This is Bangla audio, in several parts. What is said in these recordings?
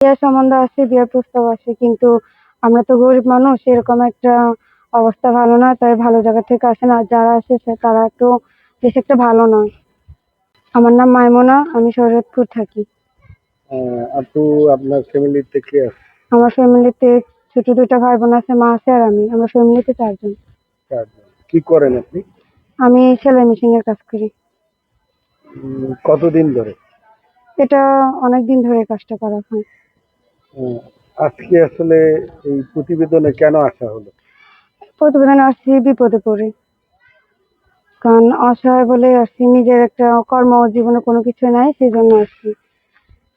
বিয়ের সম্বন্ধ আসে বিয়ের প্রস্তাব আসে কিন্তু আমরা তো গরিব মানুষ এরকম একটা অবস্থা ভালো না তাই ভালো জায়গা থেকে আসে না। যারা আসে তারা একটু বেশি একটা ভালো নয়। আমার নাম মাইমুনা আমি শরৎপুর থাকি। আপু আপনার ফ্যামিলি থেকে আছে? আমার ফ্যামিলিতে ছোট দুইটা ভাই বোন আছে মা আছে আর আমি। আমার ফ্যামিলিতে চারজন। চারজন। কি করেন আপনি? আমি সেলাই মেশিন এর কাজ করি। কতদিন ধরে? এটা অনেক দিন ধরে কাজটা করা হয়। আজকে আসলে এই প্রতিবেদনে কেন আসা হলো? প্রতিবেদনে আসছি বিপদে পড়ে। কারণ অসহায় বলে আসছি নিজের একটা কর্ম জীবনে কোনো কিছু নাই সেই জন্য আসছি।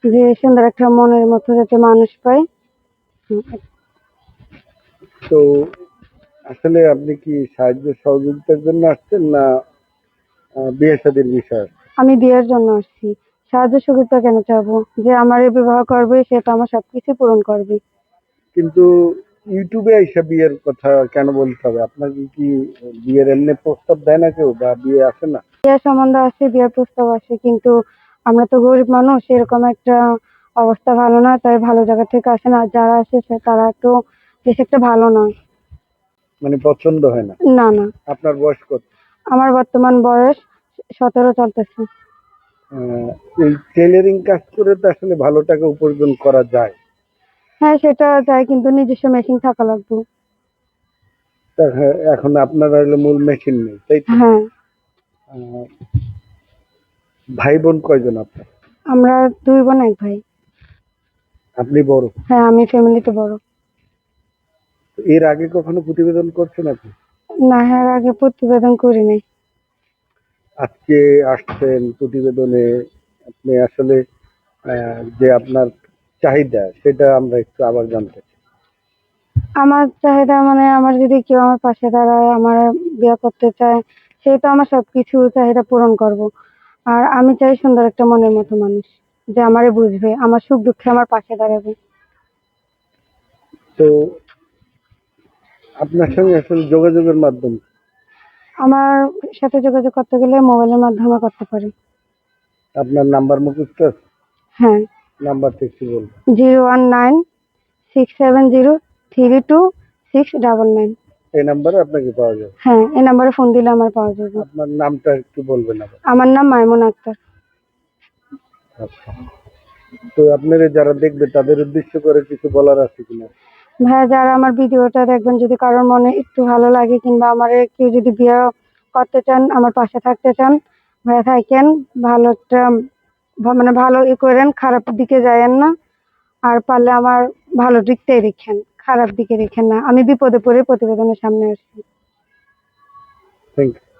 যে সুন্দর একটা মনের মতো যাতে মানুষ পায়। তো আসলে আপনি কি সাহায্য সহযোগিতার জন্য আসছেন না বিয়ে শাদীর বিষয় আমি বিয়ের জন্য আসছি। সাহায্য সুবিধা কেন চাবো? যে আমার এই বিবাহ করবে সে তো আমার সবকিছু পূরণ করবে। কিন্তু ইউটিউবে এসে বিয়ের কথা কেন বলতে হবে? আপনার কি বিয়ের এমনি প্রস্তাব দেয় না কেউ? বা বিয়ে আসে না? বিয়ের সম্বন্ধ আসে বিয়ের প্রস্তাব আসে কিন্তু আমরা তো গরিব মানুষ এরকম একটা অবস্থা ভালো না তাই ভালো জায়গা থেকে আসে না। যারা আসে তারা একটু বেশি একটা ভালো নয়। মানে পছন্দ হয় না? না না। আপনার বয়স কত? আমার বর্তমান বয়স সতেরো চলতেছে। এই টেলারিং কাজ করে তো আসলে ভালো টাকা উপার্জন করা যায়। হ্যাঁ সেটা যায় কিন্তু নিজস্ব মেশিন থাকা লাগবে। তা হ্যাঁ, এখন আপনার হলো মূল মেশিন নেই তাই তো? হ্যাঁ। আহ, ভাই বোন কয়জন আপনার? আমরা দুই বোন এক ভাই। আপনি বড়? হ্যাঁ আমি ফ্যামিলিতে বড়। এর আগে কখনো প্রতিবেদন করছেন আপনি? না হ্যাঁ এর আগে প্রতিবেদন করি নাই আজকে আসছেন প্রতিবেদনে আপনি আসলে যে আপনার চাহিদা সেটা আমরা একটু আবার জানতে চাই। আমার চাহিদা মানে আমার যদি কেউ আমার পাশে দাঁড়ায় আমার বিয়ে করতে চায় সে তো আমার সবকিছু চাহিদা পূরণ করব। আর আমি চাই সুন্দর একটা মনের মতো মানুষ যে আমারে বুঝবে আমার সুখ দুঃখে আমার পাশে দাঁড়াবে। তো আপনার সঙ্গে আসলে যোগাযোগের মাধ্যম আমার সাথে যোগাযোগ করতে গেলে মোবাইলের মাধ্যমে করতে পারি। আপনার নাম্বার মুখস্থ? হ্যাঁ। নাম্বারটা একটু বলুন। Zero one nine six seven zero three two six double nine. এই নাম্বারে আপনাকে পাওয়া যাবে। হ্যাঁ এই নাম্বারে ফোন দিলে আমার পাওয়া যাবে। আপনার নামটা একটু বলবেন আবার। আমার নাম মাইমুন আক্তার। আচ্ছা। তো আপনারা যারা দেখবে তাদের উদ্দেশ্য করে কিছু বলার আছে কিনা? ভাইয়া যারা আমার ভিডিওটা দেখবেন, যদি কারোর মনে একটু ভালো লাগে কিংবা আমার কেউ যদি বিয়ে করতে চান, আমার পাশে থাকতে চান ভাইয়া থাকেন। ভালো একটা মানে ভালো ই করেন, খারাপ দিকে যায়েন না। আর পারলে আমার ভালো দিকটাই রেখেন খারাপ দিকে রেখেন না। আমি বিপদে পড়ে প্রতিবেদনের সামনে আসি। Thank you